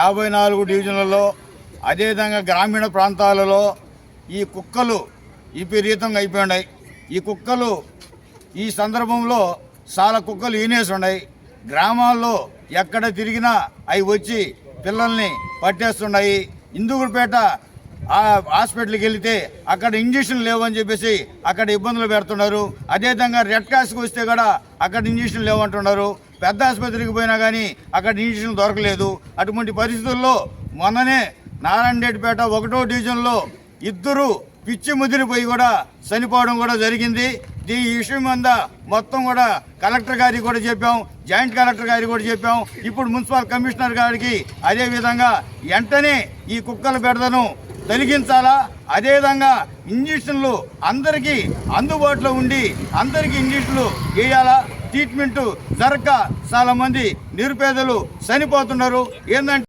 యాభై నాలుగు డివిజన్లలో అదేవిధంగా గ్రామీణ ప్రాంతాలలో ఈ కుక్కలు విపరీతంగా అయిపోయినాయి ఈ కుక్కలు ఈ సందర్భంలో చాలా కుక్కలు ఈనేసి ఉన్నాయి. గ్రామాల్లో ఎక్కడ తిరిగినా అవి వచ్చి పిల్లల్ని పట్టేస్తున్నాయి. ఇందుకుపేట హాస్పిటల్కి వెళితే అక్కడ ఇంజక్షన్లు లేవని చెప్పేసి అక్కడ ఇబ్బందులు పెడుతున్నారు. అదేవిధంగా రెడ్ క్రాస్కి వస్తే కూడా అక్కడ ఇంజక్షన్ లేవంటున్నారు. పెద్ద ఆసుపత్రికి పోయినా కానీ అక్కడ ఇంజక్షన్ దొరకలేదు. అటువంటి పరిస్థితుల్లో మొన్ననే నారాయణరెడ్డిపేట ఒకటో డివిజన్లో ఇద్దరు పిచ్చి ముదిరిపోయి కూడా చనిపోవడం కూడా జరిగింది. ఈ విషయం మీద మొత్తం కూడా కలెక్టర్ గారికి కూడా చెప్పాం జాయింట్ కలెక్టర్ గారికి కూడా చెప్పాం. ఇప్పుడు మున్సిపల్ కమిషనర్ గారికి అదే విధంగా వెంటనే ఈ కుక్కల బెడదను తొలగించాలా? అదేవిధంగా ఇంజక్షన్లు అందరికీ అందుబాటులో ఉండి అందరికీ ఇంజక్షన్లు వేయాలా? ట్రీట్మెంట్ జరగక చాలా మంది నిరుపేదలు చనిపోతున్నారు. ఏంటంటే